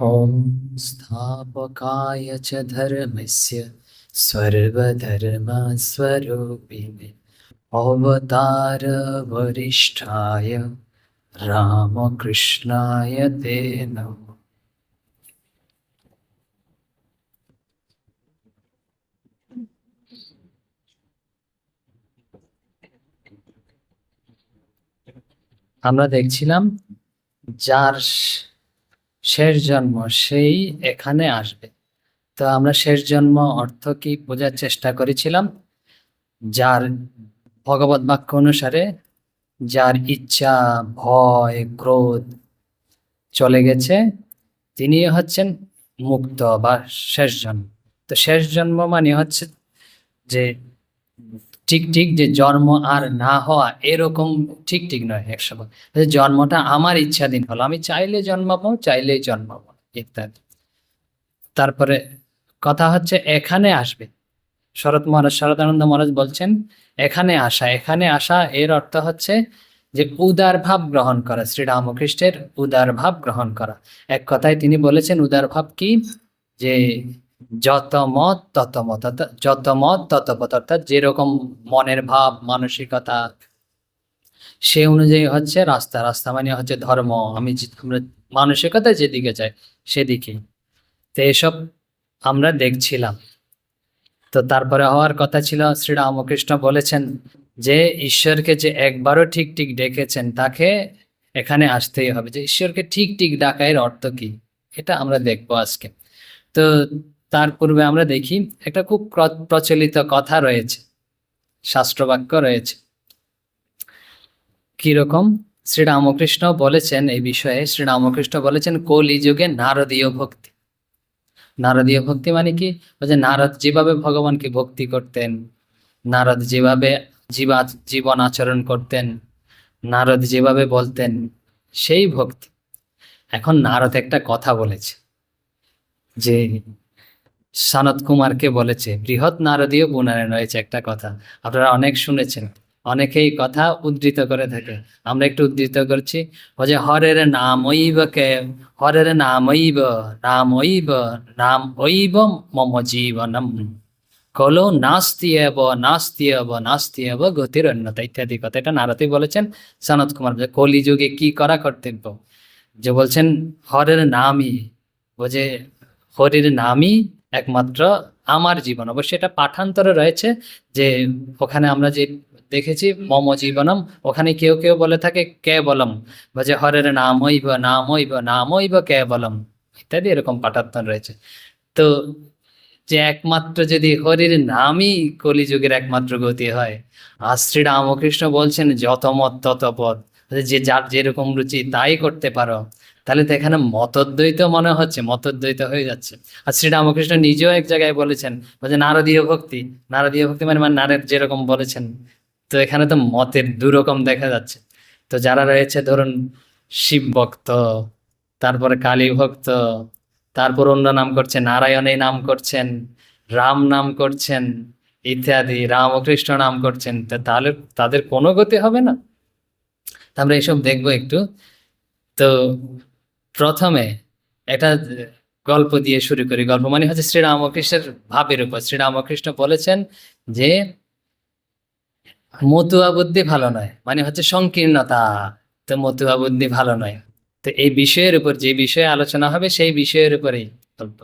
ॐ स्थापकाय च धर्मस्य सर्वधर्मस्वरूपिणे अवतारवरिष्ठाय रामकृष्णाय ते नमः আমরা দেখছিলাম যার শ- শেষ জন্ম সেই এখানে আসবে। তো আমরা শেষ জন্ম অর্থ কি বোঝার চেষ্টা করেছিলাম? যার ভগবত বাক্য অনুসারে যার ইচ্ছা, ভয়, ক্রোধ চলে গেছে, তিনি হচ্ছেন মুক্ত বা শেষ জন্ম। তো শেষ জন্ম মানে হচ্ছে যে ঠিক ঠিক যে জন্ম আর না হওয়া এরকম ঠিক ঠিক নয় একসময়। জন্মটা আমার ইচ্ছাধীন হলো। আমি চাইলে জন্মাবো, চাইলেই জন্মাবো, ইত্যাদি। তারপরে কথা হচ্ছে এখানে আসবে। শরৎ মহারাজ, শরদানন্দ মহারাজ বলছেন, এখানে আসা এখানে আসা, এর অর্থ হচ্ছে যে উদার ভাব গ্রহণ করা, শ্রীরামকৃষ্ণের উদার ভাব গ্রহণ করা। এক কথায় তিনি বলেছেন, উদার ভাব কি? যে যত মত, তত মত যত মত, তত পথ অর্থাৎ যেরকম মনের ভাব, মানসিকতা, সে অনুযায়ী হচ্ছে রাস্তা। রাস্তা মানে হচ্ছে ধর্ম। আমি মানসিকতা যেদিকে যাই, সেদিকে। তো এসব আমরা দেখছিলাম। তো তারপরে হওয়ার কথা ছিল, শ্রীরামকৃষ্ণ বলেছেন যে ঈশ্বরকে যে একবারও ঠিক ঠিক ডেকেছেন, তাকে এখানে আসতেই হবে। যে ঈশ্বরকে ঠিক ঠিক ডাকা এর অর্থ কি? এটা আমরা দেখব আজকে। তো তার পূর্বে আমরা দেখি একটা খুব প্র- প্রচলিত কথা রয়েছে, শাস্ত্রবাক্য রয়েছে। কীরকম? শ্রীরামকৃষ্ণ বলেছেন এই বিষয়ে, শ্রীরামকৃষ্ণ বলেছেন, কলি যুগে নারদীয় ভক্তি। নারদীয় ভক্তি মানে কি? বলছে নারদ যেভাবে ভগবানকে ভক্তি করতেন, নারদ যেভাবে জীবা জীবন আচরণ করতেন, নারদ যেভাবে বলতেন, সেই ভক্তি। এখন নারদ একটা কথা বলেছে যে সনত কুমারকে বলেছে, বৃহৎ নারদীয় পুনারে রয়েছে একটা কথা। আপনারা অনেক শুনেছেন। অনেকেই কথা উদ্ধৃত করে থাকে। আমরা একটু উদ্ধৃত করছি। ও যে, হরের নাম ঐব কে? হরের নাম ঐব নাম ঐব নাম ঐব মম জীবনম। কলো নাস্তি এব নাস্তি এব নাস্তি এব গতির অন্যতা ইত্যাদি কথা। এটা নারদই বলেছেন সনত কুমার। কলিযুগে কি করা কর্তব্য? যে, বলছেন, হরের নামই। ও যে, হরির নামই একমাত্র আমার জীবন। অবশ্যই এটা পাঠান্তরে রয়েছে যে ওখানে আমরা যে দেখেছি মম জীবনম, ওখানে কেউ কেউ বলে থাকে কেবলম বা যে হরের নাম হইব নাম হইব নাম হইব কেবলম, ইত্যাদি এরকম পাঠান্তর রয়েছে। তো যে একমাত্র যদি হরির নামই কলিযুগের একমাত্র গতি হয়, আর শ্রী রামকৃষ্ণ বলছেন যত মত তত পদ যে যার যেরকম রুচি তাই করতে পারো। তাহলে তো এখানে মতদ্বৈত মনে হচ্ছে, মতদ্বৈত হয়ে যাচ্ছে। আর শ্রীরামকৃষ্ণ নিজেও এক জায়গায় বলেছেন বলছে নারদীয় ভক্তি নারদীয় ভক্তি মানে মানে নারদ যেরকম বলেছেন, তো এখানে তো মতের দুরকম দেখা যাচ্ছে। তো যারা রয়েছে, ধরুন শিব ভক্ত, তারপরে কালী ভক্ত, তারপর অন্য নাম করছেন, নারায়ণে নাম করছেন, রাম নাম করছেন, ইত্যাদি, রামকৃষ্ণ নাম করছেন, তা তাহলে তাদের কোনো গতি হবে না। আমরা এসব দেখব একটু। তো প্রথমে একটা গল্প দিয়ে শুরু করি। গল্প মানে হচ্ছে শ্রীরামকৃষ্ণের ভাবের উপর। শ্রীরামকৃষ্ণ বলেছেন যে, মতুয়া বুদ্ধি ভালো নয় মানে হচ্ছে সংকীর্ণতা, তো মতুয়া বুদ্ধি ভালো নয়। তো এই বিষয়ের উপর যে বিষয়ে আলোচনা হবে, সেই বিষয়ের উপরেই গল্প।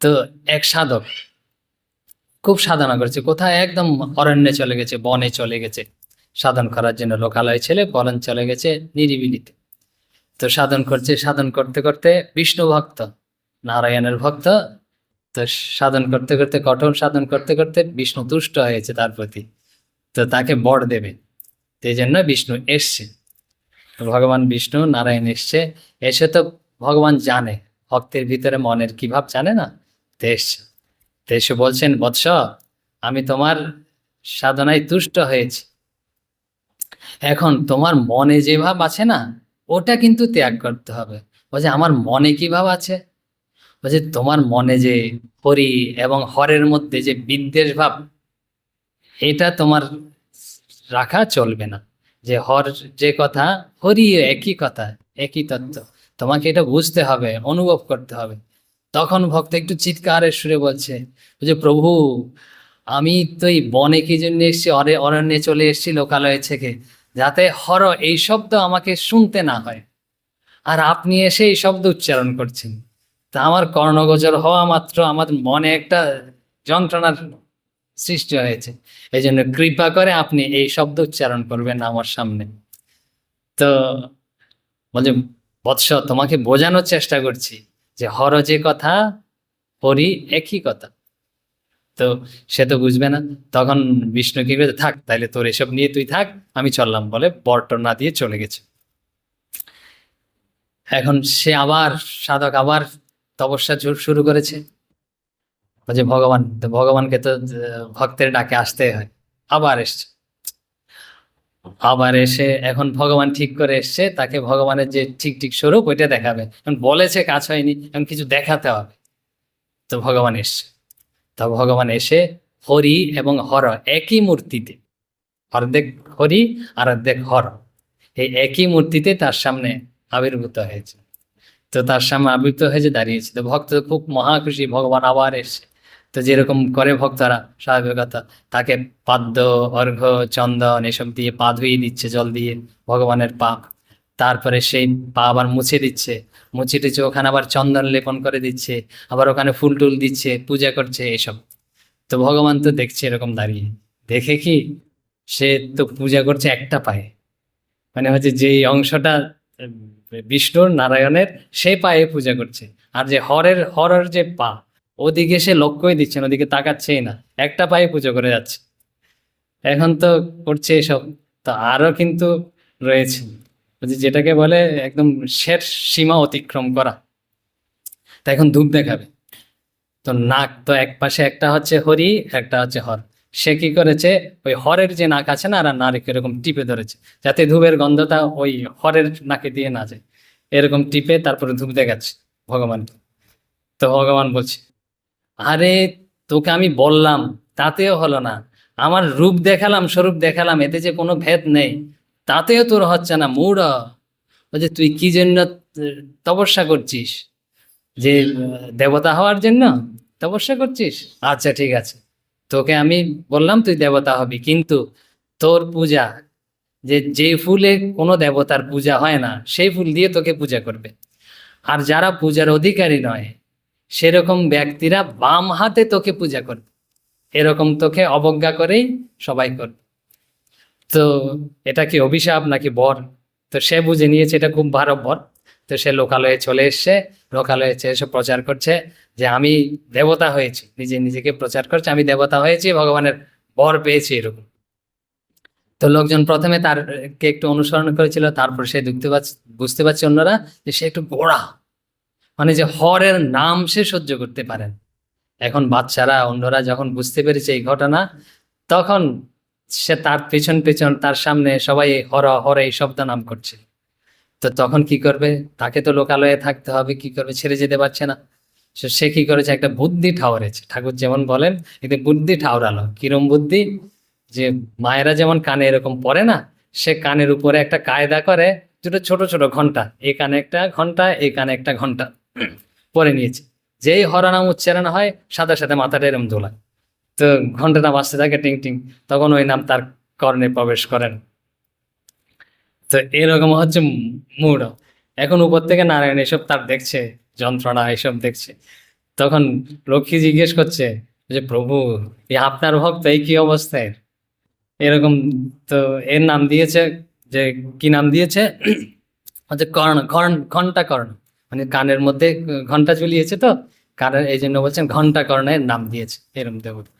তো এক সাধক, খুব সাধনা করেছে। কোথায়? একদম অরণ্যে চলে গেছে, বনে চলে গেছে। সাধন করার জন্য লোকালয় ছেলে বলন চলে গেছে, নিরিবিলিতে। তো সাধন করছে, সাধন করতে করতে বিষ্ণু ভক্ত, নারায়ণের ভক্ত, তো সাধন করতে করতে, কঠোর সাধন করতে করতে বিষ্ণু তুষ্ট হয়েছে তার প্রতি, তো তাকে বর দেবে এই জন্য বিষ্ণু এসছে। ভগবান বিষ্ণু, নারায়ণ এসছে, এসে তো ভগবান জানে, ভক্তের ভিতরে মনের কি ভাব জানে না, তো এসছে। তো এসে বলছেন, বৎস, আমি তোমার সাধনায় তুষ্ট হয়েছি। এখন তোমার মনে যে ভাব আছে না ওটা কিন্তু ত্যাগ করতে হবে। বলছে আমার মনে কি ভাব আছে? বলছে তোমার মনে যে হরি এবং হরের মধ্যে যে বিদ্বেষ ভাব, এটা তোমার রাখা চলবে না। যে হর যে কথা, হরি একই কথা, একই তত্ত্ব। তোমাকে এটা বুঝতে হবে, অনুভব করতে হবে। তখন ভক্ত একটু চিৎকারের সুরে বলছে যে প্রভু, আমি তো এই বনে কি জন্য এসেছি? অরে অরণ্যে চলে এসেছি লোকালয় থেকে। যাতে হর এই শব্দ আমাকে শুনতে না হয়। আর আপনি এসে এই শব্দ উচ্চারণ করছেন। তা আমার কর্ণগোচর হওয়া মাত্র আমার মনে একটা যন্ত্রণার সৃষ্টি হয়েছে। এই জন্য কৃপা করে আপনি এই শব্দ উচ্চারণ করবেন আমার সামনে। তো বলছে, বৎস, তোমাকে বোঝানোর চেষ্টা করছি যে হর যে কথা হরি একই কথা। তো সে তো বুঝবে না। তখন বিষ্ণু কি করে থাক, তাইলে তোর এসব নিয়ে তুই থাক, আমি চললাম। বলে বর্টন না দিয়ে চলে গেছে। এখন সে আবার, সাধক আবার তপস্যা শুরু করেছে। বলছে ভগবান ভগবানকে তো ভক্তের ডাকে আসতে হয়। আবার এসছে। আবার এসে এখন ভগবান ঠিক করে এসছে, তাকে ভগবানের যে ঠিক ঠিক স্বরূপ ওইটা দেখাবে। এখন বলেছে, কাজ হয়নি, এখন কিছু দেখাতে হবে। তো ভগবান এসছে। তা ভগবান এসে হরি এবং হর একই মূর্তিতে। অর্ধেক হরি আর অর্ধেক হর। এই একই মূর্তিতে তার সামনে আবির্ভূত হয়েছে। তো তার সামনে আবির্ভূত হয়েছে দাঁড়িয়েছে, তো ভক্ত খুব মহাখুশি, ভগবান আবার এসছে। তো যেরকম করে ভক্তরা স্বাভাবিকতা, তাকে পাদ্য, অর্ঘ্য, চন্দন এসব দিয়ে পা ধুয়ে দিচ্ছে, জল দিয়ে ভগবানের পা তারপরে সেই পা আবার মুছে দিচ্ছে। মুছে দিচ্ছে, ওখানে আবার চন্দন লেপন করে দিচ্ছে, আবার ওখানে ফুল টুল দিচ্ছে, পূজা করছে, এসব। তো ভগবান তো দেখছে এরকম দাঁড়িয়ে। দেখে কি? সে তো পূজা করছে একটা পায়ে। মানে হচ্ছে যে অংশটা, বিষ্ণুর নারায়ণের, সে পায়ে পূজা করছে। আর যে হরের হরের যে পা, ওদিকে সে লক্ষ্যই দিচ্ছে না, ওদিকে তাকাচ্ছেই না। একটা পায়ে পুজো করে যাচ্ছে। এখন তো করছে এসব। তো আরও কিন্তু রয়েছে। যেটাকে বলে একদম শেষ সীমা অতিক্রম করা। তা এখন ধূপ দেখাবে। তো নাক তো এক পাশে, একটা হচ্ছে হরি, একটা হচ্ছে হর। সে কি করেছে? ওই হরের যে নাক আছে না, আর নারীকে এরকম টিপে ধরেছে, যাতে ধূপের গন্ধটা ওই হরের নাকে দিয়ে না যায়। এরকম টিপে তারপরে ধূপ দেখাচ্ছে ভগবান তো ভগবান বলছে, আরে তোকে আমি বললাম, তাতেও হলো না। আমার রূপ দেখালাম, স্বরূপ দেখালাম, এতে যে কোনো ভেদ নেই। তাতেও তোর হচ্ছে না মুড় বলছে তুই কি জন্য তপস্যা করছিস? যে দেবতা হওয়ার জন্য তপস্যা করছিস? আচ্ছা ঠিক আছে। তোকে আমি বললাম তুই দেবতা হবি কিন্তু তোর পূজা যে যে ফুলে কোনো দেবতার পূজা হয় না সেই ফুল দিয়ে তোকে পূজা করবে। আর যারা পূজার অধিকারী নয় সেরকম ব্যক্তিরা বাম হাতে তোকে পূজা করবে। এরকম তোকে অবজ্ঞা করেই সবাই করবে। তো এটা কি অভিশাপ নাকি বর? তো সে বুঝে নিয়েছে এটা খুব ভালো বর। তো সে লোকালয়ে চলে এসছে, লোকালয়ে এসে প্রচার করছে যে আমি দেবতা হয়েছি, নিজে নিজেকে প্রচার করছে, আমি দেবতা হয়েছি, ভগবানের বর পেয়েছি এরকম। তো লোকজন প্রথমে তার কে একটু অনুসরণ করেছিল, তারপর সে দেখতে পাচ্ছে বুঝতে পারছে অন্যরা যে সে একটু গোড়া। মানে যে হরের নাম সে সহ্য করতে পারেন। এখন বাচ্চারা, অন্যরা যখন বুঝতে পেরেছে এই ঘটনা, তখন সে তার পেছন পেছন, তার সামনে সবাই হর হর এই শব্দ নাম করছে। তো তখন কি করবে? তাকে তো লোকালয়ে থাকতে হবে, কি করবে? ছেড়ে যেতে পারছে না। সে কি করেছে? একটা বুদ্ধি ঠাউরেছে ঠাকুর যেমন বলেন, এতে বুদ্ধি ঠাউরালো কিরম বুদ্ধি? যে মায়েরা যেমন কানে এরকম পরে না, সে কানের উপরে একটা কায়দা করে, দুটো ছোট ছোট ঘণ্টা এই কানে একটা ঘণ্টা এই কানে একটা ঘণ্টা, পরে নিয়েছে। যেই হরনাম উচ্চারণ হয় সাথে সাথে মাথাটা এরম দোলায়। তো ঘন্টাটা বাজতে থাকে, টিং টিং। তখন ওই নাম তার কর্ণে প্রবেশ করেন। তো এরকম হচ্ছে মুড এখন উপর থেকে নারায়ণ এসব তার দেখছে, যন্ত্রণা এসব দেখছে। তখন লক্ষ্মী জিজ্ঞেস করছে যে, প্রভু আপনার ভক্ত, এই কি অবস্থায়? এরকম তো এর নাম দিয়েছে, যে কি নাম দিয়েছে? হচ্ছে কর্ণ ঘন ঘণ্টা কর্ণ। মানে কানের মধ্যে ঘণ্টা ঝুলিয়েছে তো, কানের, এই জন্য বলছেন ঘণ্টা কর্ণের নাম দিয়েছে, এরম দেবতা।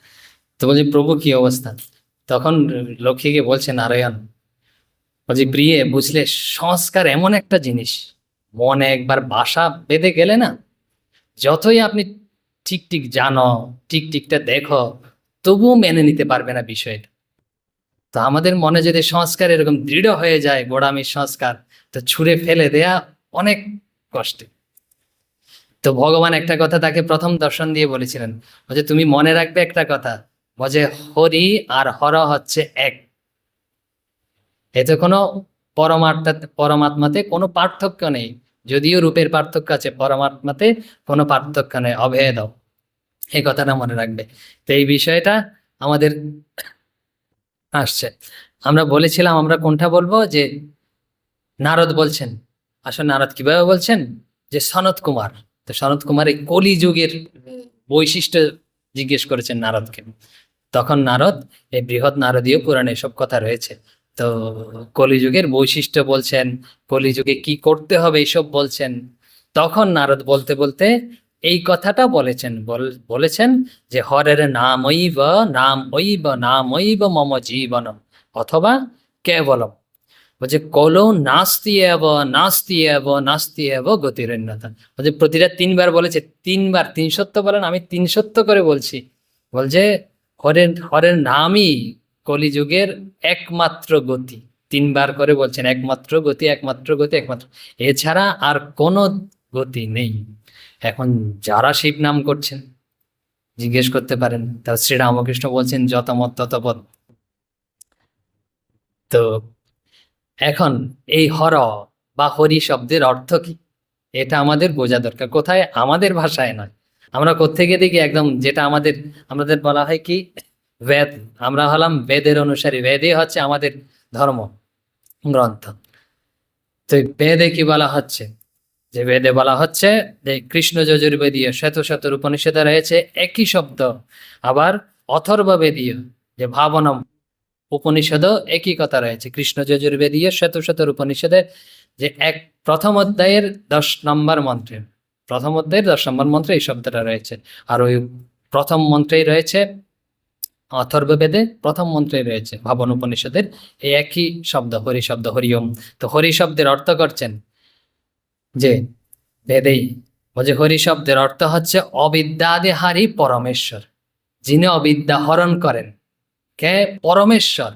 তো বলছি, প্রভু, কি অবস্থা? তখন লক্ষ্মীকে বলছে, নারায়ণ, বলছি, প্রিয়ে, বুঝলে, সংস্কার এমন একটা জিনিস। মনে একবার বাসা বেঁধে গেলে না, যতই আপনি ঠিক ঠিক জানো, ঠিক ঠিকটা দেখো, তবুও মেনে নিতে পারবে না বিষয়টা। তো আমাদের মনে যদি সংস্কার এরকম দৃঢ় হয়ে যায়, গোড়ামির সংস্কার, তো ছুঁড়ে ফেলে দেয়া অনেক কষ্টে। তো ভগবান একটা কথা তাকে প্রথম দর্শন দিয়ে বলেছিলেন, বলছে, তুমি মনে রাখবে একটা কথা বলছে হরি আর হর হচ্ছে এক। এতে কোনো পরমাত্মা পরমাত্মাতে কোনো পার্থক্য নেই। যদিও রূপের পার্থক্য আছে পরমাত্মাতে কোনো পার্থক্য নেই অভেদ। এই কথাটা মনে রাখবে। তো এই বিষয়টা আমাদের আসছে। আমরা বলেছিলাম আমরা কোনটা বলব? যে নারদ বলছেন। আসলে নারদ কীভাবে বলছেন? যে সনত কুমার। তো সনত কুমার এই কলিযুগের বৈশিষ্ট্য জিজ্ঞেস করেছেন নারদকে। তখন নারদ এই বৃহৎ নারদীয় পুরাণে এসব কথা রয়েছে। তো কলিযুগের বৈশিষ্ট্য বলছেন, কলিযুগে কি করতে হবে এইসব বলছেন। তখন নারদ বলতে বলতে এই কথাটা বলেছেন, বল- বলেছেন যে, হরের নামৈব নাম ঐব নামৈব মম জীবনম, অথবা কেবলম। বলছে কলো নাস্তি এব নাস্তি এব নাস্তি এব গতিরণ্যতা বলছে প্রতিটা তিনবার বলেছে তিনবার তিন সত্য বলেন আমি তিন সত্য করে বলছি বলছে হরের হরের নামই কলিযুগের একমাত্র গতি তিনবার করে বলছেন একমাত্র গতি একমাত্র গতি একমাত্র এছাড়া আর কোনো গতি নেই এখন যারা শিব নাম করছেন জিজ্ঞেস করতে পারেন তা শ্রীরামকৃষ্ণ বলছেন যত মত তত পথ তো এখন এই হর বা হরি শব্দের অর্থ কি? এটা আমাদের বোঝা দরকার। কোথায়? আমাদের ভাষায় নয়। আমরা কোত্থেকে দেখি একদম যেটা আমাদের আমাদের বলা হয় কি? বেদ। আমরা হলাম বেদের অনুসারী। বেদই হচ্ছে আমাদের ধর্ম, গ্রন্থ। তো বেদে কি বলা হচ্ছে? যে বেদে বলা হচ্ছে যে কৃষ্ণ যজুর্বেদীয় শত শতর উপনিষদে রয়েছে একই শব্দ, আবার অথর্ববেদীয় যে ভাবনম উপনিষদও একই কথা রয়েছে। কৃষ্ণ যজুর্বেদীয় শত শতর উপনিষদে যে এক প্রথম অধ্যায়ের দশ নম্বর মন্ত্রে, প্রথম অধ্যায়ের দশ নম্বর মন্ত্রে এই শব্দটা রয়েছে। আর ওই প্রথম মন্ত্রেই রয়েছে অথর্ববেদে প্রথম মন্ত্রেই রয়েছে ভাবন উপনিষদের এই একই শব্দ, হরি শব্দ, হরিওম। তো হরি শব্দের অর্থ করছেন যে বেদেই বলছে হরি শব্দের অর্থ হচ্ছে অবিদ্যাদিহারি পরমেশ্বর, যিনি অবিদ্যা হরণ করেন। কে? পরমেশ্বর।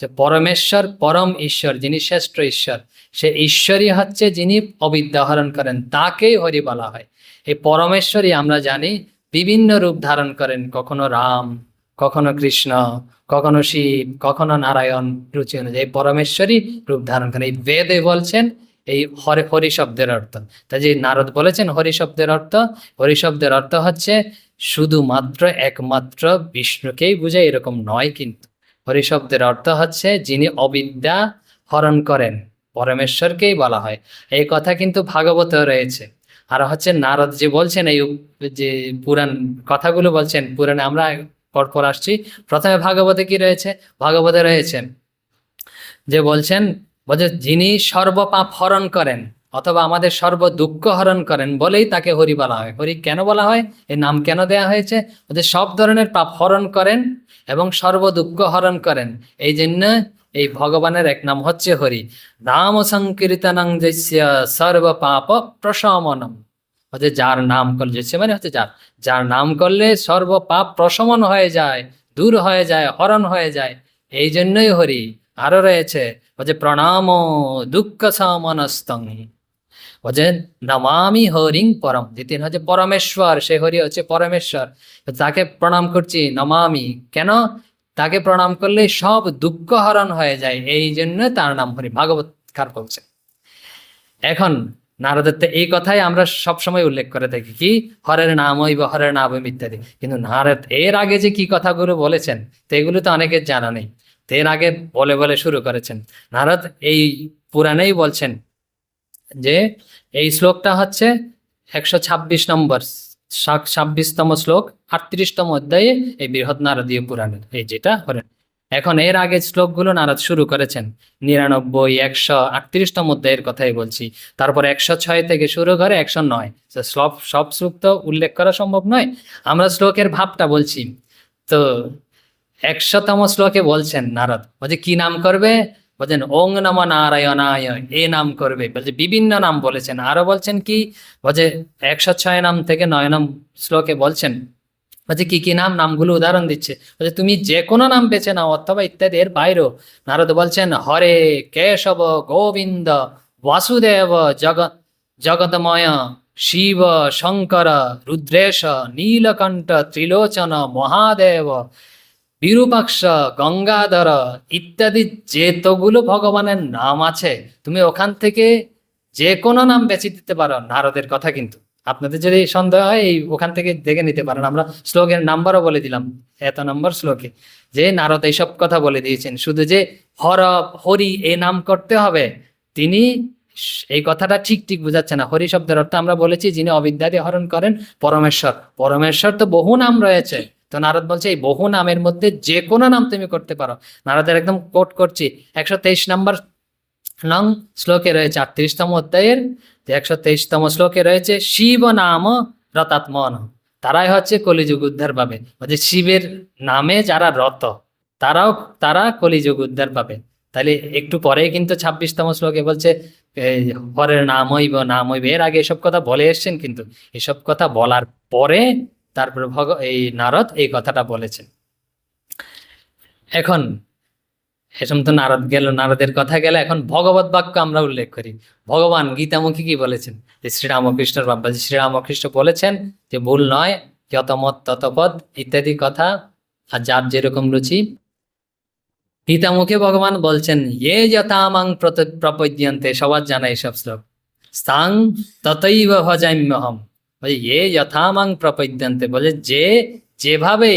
যে পরমেশ্বর, পরম ঈশ্বর, যিনি শ্রেষ্ঠ ঈশ্বর, সে ঈশ্বরই হচ্ছে যিনি অবিদ্যা হরণ করেন, তাকেই হরি বলা হয়। এই পরমেশ্বরই আমরা জানি, বিভিন্ন রূপ ধারণ করেন, কখনো রাম, কখনো কৃষ্ণ, কখনো শিব, কখনো নারায়ণ রুচি অনুযায়ী। পরমেশ্বরই রূপ ধারণ করেন। এই বেদে বলছেন, এই হরে, হরি শব্দের অর্থ। তাই যে নারদ বলেছেন, হরি শব্দের অর্থ, হরি শব্দের অর্থ হচ্ছে শুধুমাত্র একমাত্র বিষ্ণুকেই বুঝে, এরকম নয় কিন্তু। হরি শব্দের অর্থ হচ্ছে, যিনি অবিদ্যা হরণ করেন, পরমেশ্বরকেই বলা হয়। এই কথা কিন্তু ভাগবত রয়েছে। আর হচ্ছে, নারদ যে বলছেন, এই যে পুরাণ কথাগুলো বলছেন, পুরাণে আমরা পরপর আসছি, প্রথমে ভাগবতে কি রয়েছে? ভাগবতে রয়েছে যে বলছেন, বলছে, যিনি সর্বপাপ হরণ করেন অথবা আমাদের সর্ব দুঃখ হরণ করেন বলেই তাকে হরি বলা হয়। হরি কেন বলা হয়? এর নাম কেন দেয়া হয়েছে? যে সব ধরনের পাপ হরণ করেন এবং সর্ব দুঃখ হরণ করেন। এই জন্য এই ভগবানের এক নাম হচ্ছে হরি। নাম সংকীর্তনং সর্ব পাপ প্রশমনম। হচ্ছে যার নাম করলে যে মানে হচ্ছে যার। যার নাম করলে সর্ব পাপ প্রশমন হয়ে যায়, দূর হয়ে যায়, হরণ হয়ে যায়। এই জন্যই হরি আরও রয়েছে। বলছে প্রণাম দুঃখ সমনস্তং বলছে নমামি হরিং পরম। দ্বিতীয় হচ্ছে পরমেশ্বর, সে হরি হচ্ছে পরমেশ্বর। তাকে প্রণাম করছি, নমামি। কেন? তাকে প্রণাম করলে সব দুঃখ হরণ হয়ে যায়, এই জন্য তার নাম হরি ভাগবতকার বলছে। এখন নারদের এই কথাই আমরা সবসময় উল্লেখ করে থাকি কি, হরের নাম হইব, হরের নাম হইব ইত্যাদি। কিন্তু নারদ এর আগে যে কি কথাগুলো বলেছেন, তো এগুলো তো অনেকের জানা নেই। এর আগে বলে বলে শুরু করেছেন। নারদ এই পুরাণেই বলছেন যে এই শ্লোকটা হচ্ছে একশো ছাব্বিশ নম্বর ছাব্বিশতম শ্লোক, আটত্রিশতম অধ্যায়ে এই বৃহৎ নারদীয় পুরাণের। এই যেটা হরেন এখন এর আগে শ্লোকগুলো নারদ শুরু করেছেন। নিরানব্বই, একশো, আটত্রিশতম অধ্যায়ের কথাই বলছি। তারপর একশো ছয় থেকে শুরু করে একশো নয়। সব সব শ্লোক তো উল্লেখ করা সম্ভব নয়। আমরা শ্লোকের ভাবটা বলছি। তো একশোতম শ্লোকে বলছেন নারদ, বলছে, কি নাম করবে? বলছেন ওং নম নারায়ণায় এ নাম করবে। বলছে, বিভিন্ন নাম বলেছেন। আরও বলছেন কি? বলছে, একশো ছয় নাম থেকে নয় নাম শ্লোকে বলছেন। বলছে, কি কি নাম? নামগুলো উদাহরণ দিচ্ছে। বলছে, তুমি যে কোনো নাম বেছে নাও, অথবা ইত্যাদি এর বাইরেও। নারদ বলছেন, হরে কেশব গোবিন্দ বাসুদেব জগ জগতময় শিব শঙ্কর রুদ্রেশ নীলকণ্ঠ ত্রিলোচন মহাদেব বিরূপাক্ষ, গঙ্গাধর ইত্যাদি যেতগুলো ভগবানের নাম আছে, তুমি ওখান থেকে যে কোনো নাম বেছে দিতে পারো, নারদের কথা কিন্তু। আপনাদের যদি সন্দেহ হয়, এই ওখান থেকে দেখে নিতে পারেন। আমরা শ্লোকের নাম্বারও বলে দিলাম, এত নম্বর শ্লোকে। যে নারদ এইসব কথা বলে দিয়েছেন, শুধু যে হর, হরি এই নাম করতে হবে, তিনি এই কথাটা ঠিক ঠিক বোঝাচ্ছে না। হরি শব্দের অর্থ আমরা বলেছি, যিনি অবিদ্যাদি হরণ করেন, পরমেশ্বর। পরমেশ্বর তো বহু নাম রয়েছে। তো নারদ বলছে, এই বহু নামের মধ্যে যে কোনো নাম তুমি করতে পারো। নারদের একদম কোট করছি, একশো তেইশ নম্বর নং শ্লোকে রয়েছে আটত্রিশতম অধ্যায়ের একশো তেইশতম শ্লোকে রয়েছে, শিব নাম রতাত্মন তারাই হচ্ছে কলিযুগ উদ্ধার পাবে। বলছে, শিবের নামে যারা রত, তারাও, তারা কলিযুগ উদ্ধার পাবে। তাহলে একটু পরেই কিন্তু ছাব্বিশতম শ্লোকে বলছে হরের নাম হইব নাম হইব। এর আগে এসব কথা বলে এসছেন কিন্তু। এসব কথা বলার পরে তারপরে ভগ, এই নারদ এই কথাটা বলেছেন। এখন এসম তো নারদ গেল, নারদের কথা গেলে, এখন ভগবত বাক্য আমরা উল্লেখ করি। ভগবান গীতামুখী কি বলেছেন? যে শ্রীরামকৃষ্ণর বাবা শ্রীরামকৃষ্ণ বলেছেন যে ভুল নয়, যত মত তত পদ, ইত্যাদি কথা, আর যার যেরকম রুচি। গীতামুখে ভগবান বলছেন, এ যথামাং প্রপদ্যন্তে সবার জানা এইসব শ্লোক। স্থাং ততৈব ভজাম্যহম। বলে, এ যথামাং প্রপদ্যন্তে। বলে, যে যেভাবে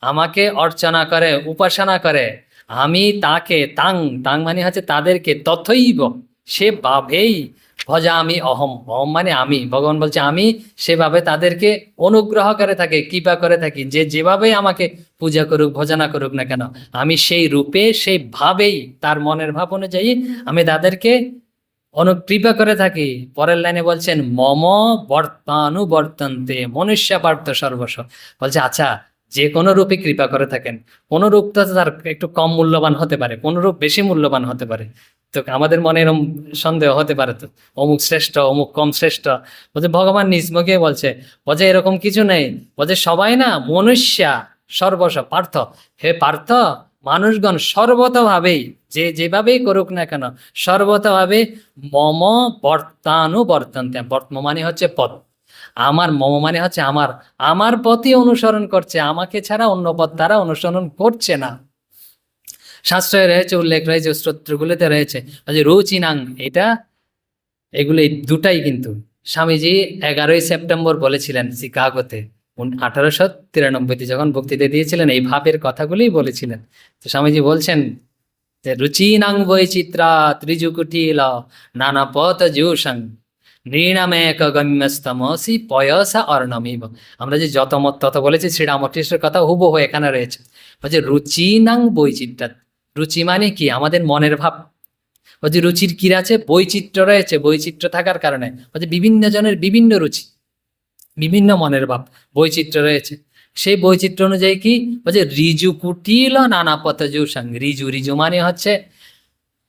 আমাকে অর্চনা করে, উপাসনা করে, আমি তাকে তাং তাং মানে হচ্ছে তাদেরকে তথৈব সে সেভাবেই ভজা আমি অহম। অহম মানে আমি। ভগবান বলছে, আমি সেভাবে তাদেরকে অনুগ্রহ করে থাকি, কৃপা করে থাকি। যে যেভাবে আমাকে পূজা করুক, ভজনা করুক না কেন, আমি সেই রূপে সেই ভাবেই তার মনের ভাব অনুযায়ী আমি তাদেরকে অনুকৃপা করে থাকি। পরের লাইনে বলছেন, মম বর্তানুবর্তন্তে মনুষ্য পার্থ সর্বস্ব। বলছে আচ্ছা যে কোনো রূপে কৃপা করে থাকেন। কোনো রূপ তো তার একটু কম মূল্যবান হতে পারে, কোনো রূপ বেশি মূল্যবান হতে পারে। তো আমাদের মনে এরকম সন্দেহ হতে পারে তো, অমুক শ্রেষ্ঠ, অমুক কম শ্রেষ্ঠ। বলছে, ভগবান নিজ মুখে বলছে বলছে, এরকম কিছু নেই। বলছে, সবাই না মনুষ্যা সর্বস্ব, পার্থ। হে পার্থ মানুষগণ সর্বতভাবেই, যে যেভাবেই করুক না কেন, সর্বতভাবে মম বর্তানু বর্তানুবর্তন্তে বর্তম মানে হচ্ছে পথ। আমার মম মানে হচ্ছে আমার। আমার পথই অনুসরণ করছে। আমাকে ছাড়া অন্য পথ তারা অনুসরণ করছে না। শাস্ত্রে রয়েছে, উল্লেখ রয়েছে, স্তোত্রগুলোতে রয়েছে রুচিনাং, এটা এগুলো দুটাই কিন্তু। স্বামীজি এগারোই সেপ্টেম্বর বলেছিলেন শিকাগোতে। আঠারোশো তিরানব্বইতে যখন বক্তৃতা দিয়েছিলেন, এই ভাবের কথাগুলোই বলেছিলেন। তো স্বামীজি বলছেন যে, রুচিনাং বৈচিত্রা ত্রিজুকুটিল নানা পথ জুষং নৃণামেক গম্যস্তমসি পয়সা অর্ণমিব। আমরা যে যত মত তত বলেছি, শ্রীরামকৃষ্ণের কথা হুবহু এখানে রয়েছে। বলছে, রুচিনাং বৈচিত্রা রুচি মানে কি? আমাদের মনের ভাব। বলছে, রুচির কি আছে? বৈচিত্র্য রয়েছে। বৈচিত্র্য থাকার কারণে। বলছে, বিভিন্ন জনের বিভিন্ন রুচি। বিভিন্ন মনের ভাব, বৈচিত্র্য রয়েছে। সেই বৈচিত্র্য অনুযায়ী কি? বলছে, রিজু কুটিল নানা পথজুসাং রিজু রিজু মানে হচ্ছে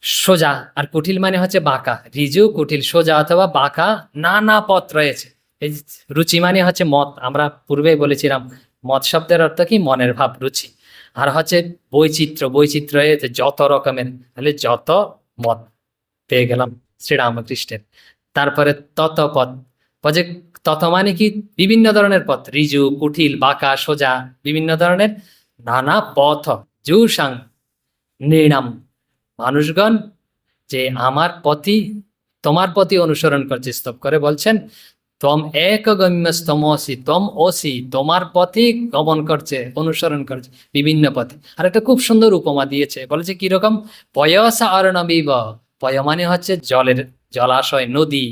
সোজা, আর কুটিল মানে হচ্ছে বাঁকা। রিজু, কুটিল সোজা অথবা বাঁকা, নানা পথ রয়েছে। এই রুচি মানে হচ্ছে মত। আমরা পূর্বেই বলেছিলাম, মত শব্দের অর্থ কি? মনের ভাব, রুচি। আর হচ্ছে বৈচিত্র্য বৈচিত্র্য রয়েছে যত রকমের, তাহলে যত মত পেয়ে গেলাম শ্রীরামকৃষ্ণের। তারপরে তত পথ তত মানে কি বিভিন্ন ধরনের পথ রিজু কুটিল বাঁকা সোজা বিভিন্ন ধরনের নানা পথ জুসাং নৃণাম মানুষগণ যে আমার পথই তোমার পথই অনুসরণ করছে স্তব করে বলছেন তম এক গম্যস্তমসি তম অসি তোমার পথই গমন করছে অনুসরণ করছে বিভিন্ন পথে আর একটা খুব সুন্দর উপমা দিয়েছে বলেছে কীরকম পয়সা অরণবিব পয় মানে হচ্ছে জলের জলাশয় নদী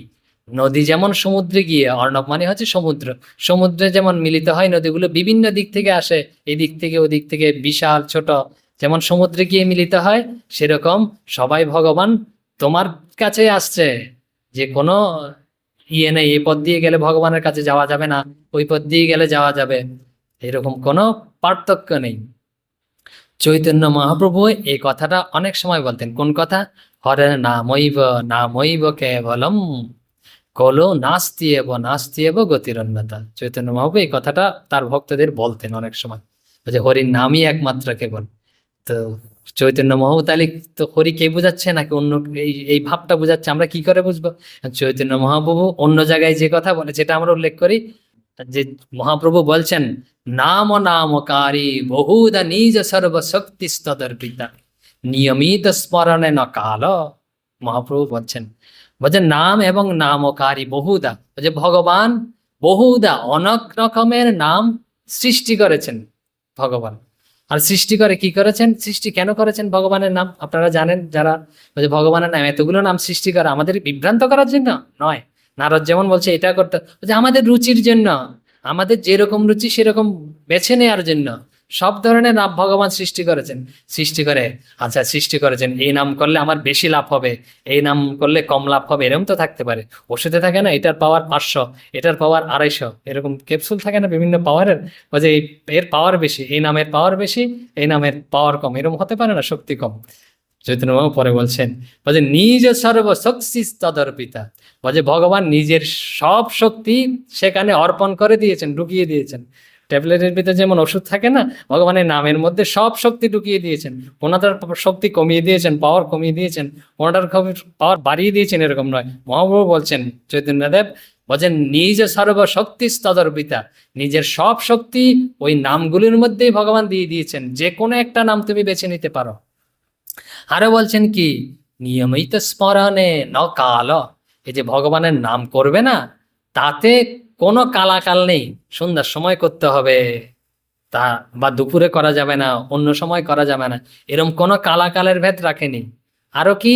নদী যেমন সমুদ্রে গিয়ে, অর্ণব মানে হচ্ছে সমুদ্র। সমুদ্রে যেমন মিলিত হয়, নদীগুলো বিভিন্ন দিক থেকে আসে। এদিক দিক থেকে ওদিক থেকে বিশাল, ছোট। যেমন সমুদ্রে গিয়ে মিলিত হয়, সেরকম সবাই ভগবান তোমার কাছে আসছে। যে কোনো ইয়ে নেই এই পথ দিয়ে গেলে ভগবানের কাছে যাওয়া যাবে না, ওই পথ দিয়ে গেলে যাওয়া যাবে। এরকম কোনো পার্থক্য নেই। চৈতন্য মহাপ্রভু এই কথাটা অনেক সময় বলতেন। কোন কথা? হরে নামৈব নামৈব কেবলম। কলো নাস্তি এব নাস্তি এব গতিরন্যতা চৈতন্য মহাপ্রভু এই কথাটা তার ভক্তদের বলতেন অনেক সময়। যে হরির নামই একমাত্র কেবল। তো চৈতন্য মহাপ্রভু তাহলে তো হরি কে বোঝাচ্ছে নাকি অন্য এই এই ভাবটা বোঝাচ্ছে? আমরা কি করে বুঝব? চৈতন্য মহাপ্রভু অন্য জায়গায় যে কথা বলে, যেটা আমরা উল্লেখ করি, যে মহাপ্রভু বলছেন, নাম নামকারী বহুদা নিজ সর্বশক্তি স্তদর্পিতা নিয়মিত স্মরণে ন কাল। মহাপ্রভু বলছেন বলছে, নাম এবং নামকারী বহুদা। বলছে, ভগবান বহুদা, অনেক রকমের নাম সৃষ্টি করেছেন ভগবান। আর সৃষ্টি করে কি করেছেন? সৃষ্টি কেন করেছেন ভগবানের নাম? আপনারা জানেন যারা বলছে, ভগবানের নাম, এতগুলো নাম সৃষ্টি করে আমাদের বিভ্রান্ত করার জন্য? নয়। নারদ যেমন বলছে, এটা করতে, বলছে, আমাদের রুচির জন্য, আমাদের যেরকম রুচি সেরকম বেছে নেওয়ার জন্য। সব ধরনের নাম ভগবান সৃষ্টি করেছেন। সৃষ্টি করে আচ্ছা সৃষ্টি করেছেন। এই নাম করলে আমার বেশি লাভ হবে। এই নাম করলে কম লাভ হবে, এরকম তো থাকতে পারে। ওষুধে থাকে না, এটার পাওয়ার পাঁচশো, এটার পাওয়ার আড়াইশো, এরকম ক্যাপসুল থাকে না বিভিন্ন পাওয়ারের যে এর পাওয়ার বেশি, এই নামের পাওয়ার বেশি, এই নামের পাওয়ার কম, এরকম হতে পারে না, শক্তি কম। চৈতন্যবাবু পরে বলছেন বলছে নিজ সর্বশক্তি তদর্পিতা বলছে ভগবান নিজের সব শক্তি সেখানে অর্পণ করে দিয়েছেন, ঢুকিয়ে দিয়েছেন। ট্যাবলেটের ভিতরে যেমন ওষুধ থাকে না, ভগবানের নামের মধ্যে সব শক্তি ঢুকিয়ে দিয়েছেন। ওনাটার শক্তি কমিয়ে দিয়েছেন পাওয়ার কমিয়ে দিয়েছেন ওনাটার পাওয়ার বাড়িয়ে দিয়েছেন এরকম নয়। মহাপ্রভু বলছেন, চৈতন্যদেব বলছেন, নিজ সর্বশক্তি তদর্পিতা নিজের সব শক্তি ওই নামগুলির মধ্যেই ভগবান দিয়ে দিয়েছেন। যে কোনো একটা নাম তুমি বেছে নিতে পারো। আরও বলছেন কি, নিয়মিত স্মরণে ন কাল এই যে ভগবানের নাম করবে না, তাতে কোনো কালাকাল নেই। সন্ধ্যার সময় করতে হবে। তা বা দুপুরে করা যাবে না, অন্য সময় করা যাবে না। এরম কোনো কালাকালের ভেদ রাখেনি। আরও কি?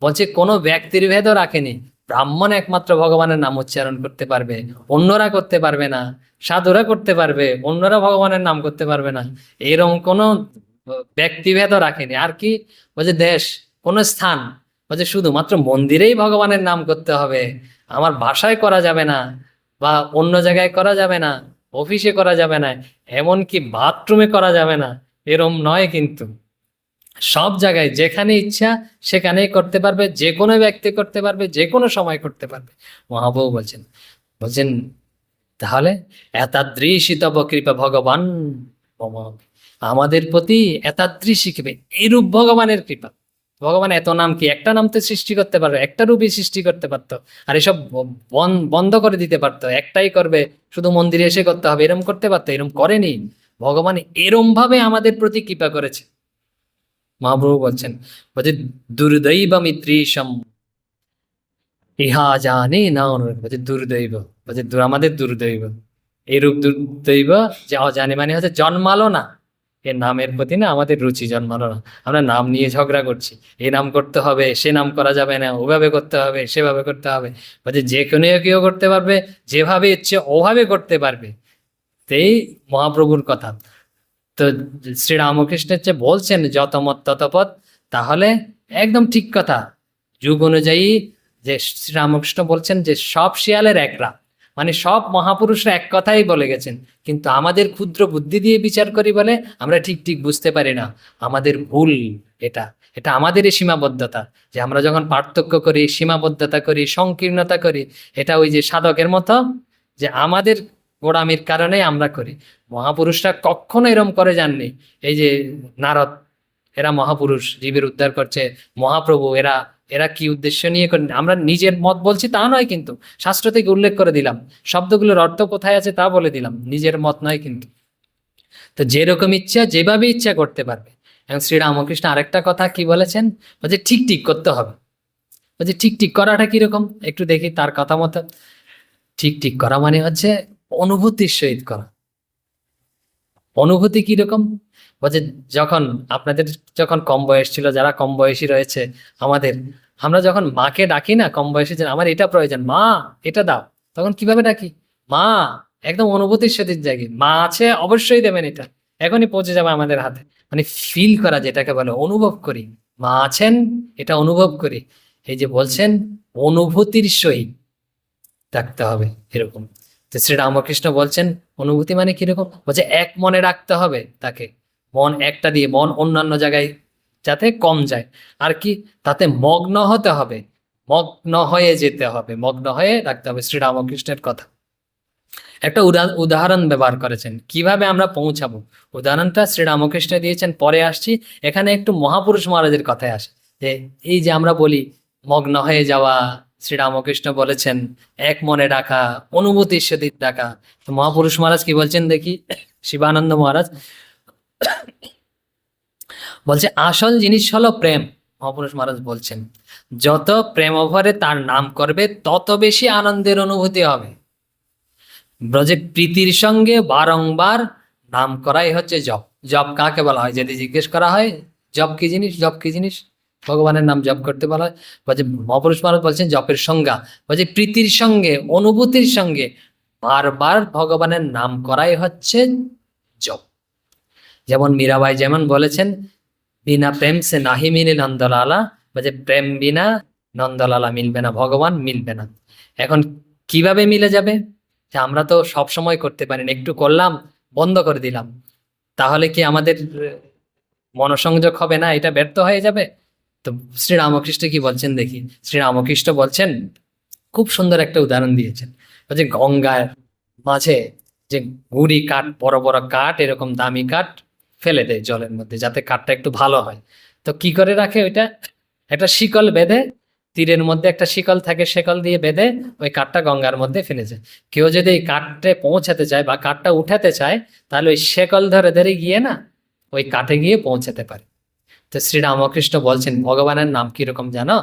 বলছে কোনো ব্যক্তির ভেদও রাখেনি। ব্রাহ্মণ একমাত্র ভগবানের নাম উচ্চারণ করতে পারবে। অন্যরা করতে পারবে না। সাধুরা করতে পারবে। অন্যরা ভগবানের নাম করতে পারবে না। এরম কোনো ব্যক্তিভেদও রাখেনি। আর কি? বলছে দেশ, কোন স্থান। বলছে শুধুমাত্র মন্দিরেই ভগবানের নাম করতে হবে। আমার বাসায় করা যাবে না। বা অন্য জায়গায় করা যাবে না অফিসে করা যাবে না, এমনকি বাথরুমে করা যাবে না, এরম নয় কিন্তু সব জায়গায় যেখানে ইচ্ছা সেখানেই করতে পারবে, যে কোনো ব্যক্তি করতে পারবে, যে কোনো সময় করতে পারবে মহাবু বলছেন বলছেন, তাহলে এতাদৃশী তব কৃপা ভগবান। আমাদের প্রতি এতাদৃশী কৃপা, এরূপ ভগবানের কৃপা ভগবান এত নাম কি? একটা নাম তো সৃষ্টি করতে পারবে, একটা রূপই সৃষ্টি করতে পারতো। আর এসব বন্ধ করে দিতে পারতো, একটাই করবে, শুধু মন্দিরে এসে করতে হবে, এরম করতে পারতো, এরম করেনি। ভগবান এরম ভাবে আমাদের প্রতি কৃপা করেছে। মহাপ্রভু বলছেন বলছে দুর্দৈব মিত্রীশম ইহা জানে না বলছে দুর্দৈব বলছে আমাদের দুর্দৈব। এরূপ দুর্দৈব যে অজানে মানে হচ্ছে জন্মালো না। এর নামের প্রতি না আমাদের রুচি জন্মানো না। আমরা নাম নিয়ে ঝগড়া করছি। এই নাম করতে হবে, সে নাম করা যাবে না, ওভাবে করতে হবে, সেভাবে করতে হবে। বলছে, যে কোনো কেউ করতে পারবে, যেভাবে ইচ্ছে ওভাবে করতে পারবে। এই মহাপ্রভুর কথা। তো শ্রীরামকৃষ্ণের যে বলছেন, যত মত তত পথ, তাহলে একদম ঠিক কথা। যুগ অনুযায়ী যে শ্রীরামকৃষ্ণ বলছেন যে সব শিয়ালের একরা মানে সব মহাপুরুষরা এক কথাই বলে গেছেন, কিন্তু আমাদের ক্ষুদ্র বুদ্ধি দিয়ে বিচার করি বলে আমরা ঠিক ঠিক বুঝতে পারি না। আমাদের ভুল এটা এটা আমাদেরই সীমাবদ্ধতা। যে আমরা যখন পার্থক্য করি, সীমাবদ্ধতা করি, সংকীর্ণতা করি, এটা ওই যে সাধকের মতো যে আমাদের গোড়ামির কারণে আমরা করি। মহাপুরুষরা কখনো এরম করে যাননি। এই যে নারদ এরা মহাপুরুষ, জীবের উদ্ধার করছে, মহাপ্রভু, এরা এরা কি উদ্দেশ্য নিয়ে আমরা নিজের মত বলছি তা নয় কিন্তু, শাস্ত্র থেকে উল্লেখ করে দিলাম। শব্দগুলোর অর্থ কোথায় আছে তা বলে দিলাম, নিজের মত নয় কিন্তু। তো যেরকম ইচ্ছা, যেভাবে ইচ্ছা করতে পারবে। এবং শ্রীরামকৃষ্ণ আরেকটা কথা কি বলেছেন? বলছে, ঠিক ঠিক করতে হবে। বলছে, ঠিক ঠিক করাটা কীরকম? একটু দেখি তার কথা মতো। ঠিক ঠিক করা মানে হচ্ছে অনুভূতির সহিত করা। অনুভূতি কীরকম? বলছে, যখন আপনাদের যখন কম বয়স ছিল, যারা কম বয়সী রয়েছে আমাদের, আমরা যখন মাকে ডাকি না কম বয়সী, যে আমার এটা প্রয়োজন, মা, এটা দাও। তখন কীভাবে ডাকি? মা, একদম অনুভূতির সাথে জায়গায় মা আছে, অবশ্যই দেবেন এটা। এখনই পৌঁছে যাবে আমাদের হাতে। মানে ফিল করা, যেটাকে বলে, অনুভব করি। মা আছেন, এটা অনুভব করি। এই যে বলছেন, অনুভূতির সহিত ডাকতে হবে, এরকম। তো শ্রী রামকৃষ্ণ বলছেন, অনুভূতি মানে কীরকম? বলছে, এক মনে রাখতে হবে তাকে। মন একটা দিয়ে, মন অন্যান্য জায়গায় যাতে কম যায়। আর কি, তাতে মগ্ন হতে হবে। মগ্ন হয়ে যেতে হবে, মগ্ন হয়ে রাখতে হবে শ্রী রামকৃষ্ণের কথা। একটা উদা- উদাহরণ ব্যবহার করেছেন। কীভাবে আমরা পৌঁছাবো? উদাহরণটা শ্রী রামকৃষ্ণ দিয়েছেন, পরে আসছি। এখানে একটু মহাপুরুষ মহারাজের কথায় আসে। যে, এই যে আমরা বলি, মগ্ন হয়ে যাওয়া শ্রী রামকৃষ্ণ বলেছেন, এক মনে রাখা, অনুভূতির সাথে রাখা। তো মহাপুরুষ মহারাজ কি বলছেন দেখি? শিবানন্দ মহারাজ বলছে, আসল জিনিস হলো প্রেম। মহাপুরুষ মহারাজ বলছেন, যত প্রেম ভরে তার নাম করবে, তত বেশি আনন্দের অনুভূতি হবে। ব্রজে প্রীতির সঙ্গে বারংবার নাম করাই হচ্ছে জপ। জপ কাকে বলা হয়? যদি জিজ্ঞেস করা হয়, জপ কি জিনিস? জপ কি জিনিস? ভগবানের নাম জপ করতে বলা হয়। বলছে, মহাপুরুষ মহারাজ বলছেন, জপের সংজ্ঞা। বলছে, প্রীতির সঙ্গে, অনুভূতির সঙ্গে বারবার ভগবানের নাম করাই হচ্ছে জপ। যেমন মীরাবাই যেমন বলেছেন, বিনা প্রেম সে নাহি মিলে নন্দলালা বা যে প্রেম বিনা নন্দলালা মিলবে না, ভগবান মিলবে না। এখন কীভাবে মিলে যাবে? যে আমরা তো সব সময় করতে পারি না, একটু করলাম, বন্ধ করে দিলাম। তাহলে কি আমাদের মনোসংযোগ হবে না, এটা ব্যর্থ হয়ে যাবে? তো শ্রী রামকৃষ্ণ কি বলছেন দেখি, শ্রী রামকৃষ্ণ বলছেন, খুব সুন্দর একটা উদাহরণ দিয়েছেন বলছে গঙ্গার মাঝে যে গুড়ি কাঠ, বড় বড় কাঠ, এরকম দামি কাঠ ফেলে দেয় জলের মধ্যে যাতে কাঠটা একটু ভালো হয়। তো কি করে রাখে ওইটা? একটা শিকল বেঁধে, তীরের মধ্যে একটা শিকল থাকে, শিকল দিয়ে বেঁধে ওই কাঠটা গঙ্গার মধ্যে ফেলে যায় কেউ যদি এই কাঠটে পৌঁছাতে চায় বা কাঠটা উঠাতে চায়, তাহলে ওই শেকল ধরে ধরে গিয়ে না ওই কাঠে গিয়ে পৌঁছাতে পারে। তো শ্রী রামকৃষ্ণ বলছেন, ভগবানের নাম কীরকম জানো?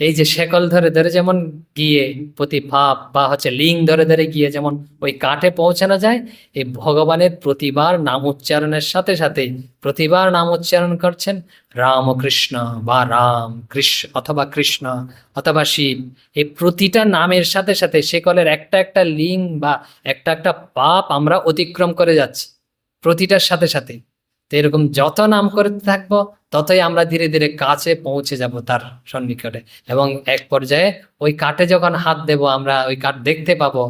এই যে শেকল ধরে ধরে যেমন গিয়ে প্রতি ভাব বা হচ্ছে লিং ধরে ধরে গিয়ে যেমন ওই কাঠে পৌঁছানো যায়, এই ভগবানের প্রতিবার নাম উচ্চারণের সাথে সাথে প্রতিবার নাম উচ্চারণ করছেন রামকৃষ্ণ বা রাম কৃষ্ণ অথবা কৃষ্ণ অথবা শিব। এই প্রতিটা নামের সাথে সাথে শেকলের একটা একটা লিঙ্গ বা একটা একটা পাপ আমরা অতিক্রম করে যাচ্ছি প্রতিটার সাথে সাথে। তো এরকম যত নাম করতে থাকব, ততই আমরা ধীরে ধীরে কাছে পৌঁছে যাব তার সন্নিকটে। এবং এক পর্যায়ে ওই কাঠে যখন হাত দেব আমরা, ওই কাঠ দেখতে পাবো,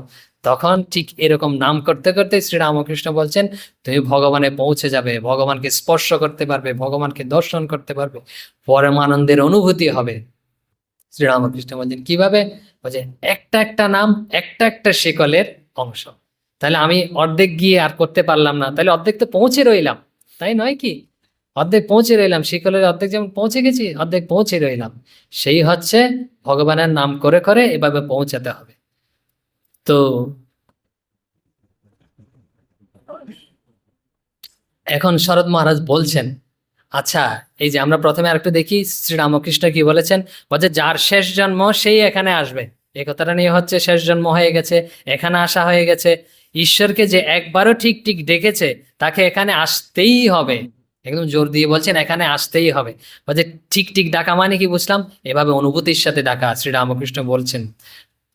তখন ঠিক এরকম নাম করতে করতে শ্রী রামকৃষ্ণ বলছেন, তুমি ভগবানে পৌঁছে যাবে, ভগবানকে স্পর্শ করতে পারবে, ভগবানকে দর্শন করতে পারবে, পরমানন্দের অনুভূতি হবে। শ্রী রামকৃষ্ণ বলছেন, কীভাবে? বলছে, একটা একটা নাম, একটা একটা শেকলের অংশ। তাহলে আমি অর্ধেক গিয়ে আর করতে পারলাম না, তাহলে অর্ধেক তো পৌঁছে রইলাম। তাই নয় কি? অর্ধেক পৌঁছে রইলাম, শিকলের অর্ধেক যেমন পৌঁছে গেছি, অর্ধেক পৌঁছে রইলাম। সেই হচ্ছে ভগবানের নাম করে করে এভাবে পৌঁছাতে হবে। তো এখন শরৎ মহারাজ বলছেন আচ্ছা এই যে আমরা প্রথমে আরেকটু দেখি, শ্রীরামকৃষ্ণ কি বলেছেন? বলছে, যার শেষ জন্ম সেই এখানে আসবে। এই কথাটা নিয়ে হচ্ছে শেষ জন্ম হয়ে গেছে, এখানে আসা হয়ে গেছে। ঈশ্বরকে যে একবারও ঠিক ঠিক ডেকেছে, তাকে এখানে আসতেই হবে। একদম জোর দিয়ে বলছেন, এখানে আসতেই হবে। বলছে ঠিক ঠিক ডাকা মানে কি বুঝলাম? এভাবে অনুভূতির সাথে ডাকা শ্রী রামকৃষ্ণ বলছেন।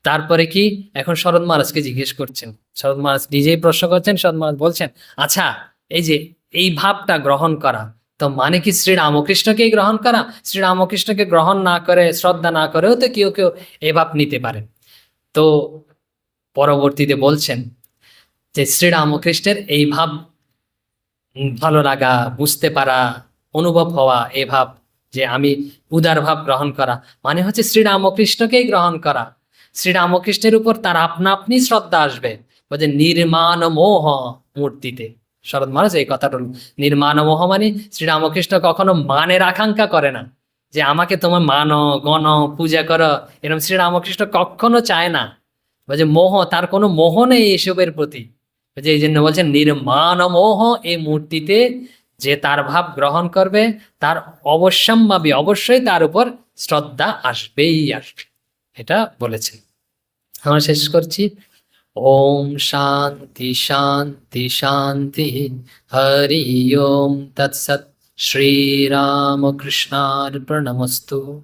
তারপরে কি? এখন শরৎ মহারাজকে জিজ্ঞেস করছেন। শরৎ মহারাজ নিজেই প্রশ্ন করছেন, শরৎ মহারাজ বলছেন আচ্ছা এই যে এই ভাবটা গ্রহণ করা, তো মানে কি শ্রী রামকৃষ্ণকেই গ্রহণ করা? শ্রী রামকৃষ্ণকে গ্রহণ না করে, শ্রদ্ধা না করেও তো কেউ কেউ এ ভাব নিতে পারে। তো পরবর্তীতে বলছেন যে শ্রীরামকৃষ্ণের এই ভাব, ভালো লাগা, বুঝতে পারা, অনুভব হওয়া এ ভাব যে আমি উদার ভাব গ্রহণ করা মানে হচ্ছে শ্রীরামকৃষ্ণকেই গ্রহণ করা। শ্রীরামকৃষ্ণের উপর তার আপনা আপনি শ্রদ্ধা আসবে। বলছে, নির্মাণ মোহ মূর্তিতে। শরৎ মহারাজ এই কথাটা নির্মাণ মোহ মানে শ্রীরামকৃষ্ণ কখনো মানের আকাঙ্ক্ষা করে না। যে আমাকে তোমার মানো, গণ, পূজা করো এরকম শ্রী রামকৃষ্ণ কখনো চায় না। বলছে, মোহ, তার কোনো মোহ নেই এসবের প্রতি। এই জন্য বলছেন নির্মাণ মোহ এই মূর্তিতে যে তার ভাব গ্রহণ করবে, তার অবশ্যম্ভাবী অবশ্যই তার উপর শ্রদ্ধা আসবেই আসবে। এটা বলেছেন। আমরা শেষ করছি। ওম শান্তি শান্তি শান্তি, হরি ওম, তৎসৎ। শ্রীরামকৃষ্ণার্পণমস্তু।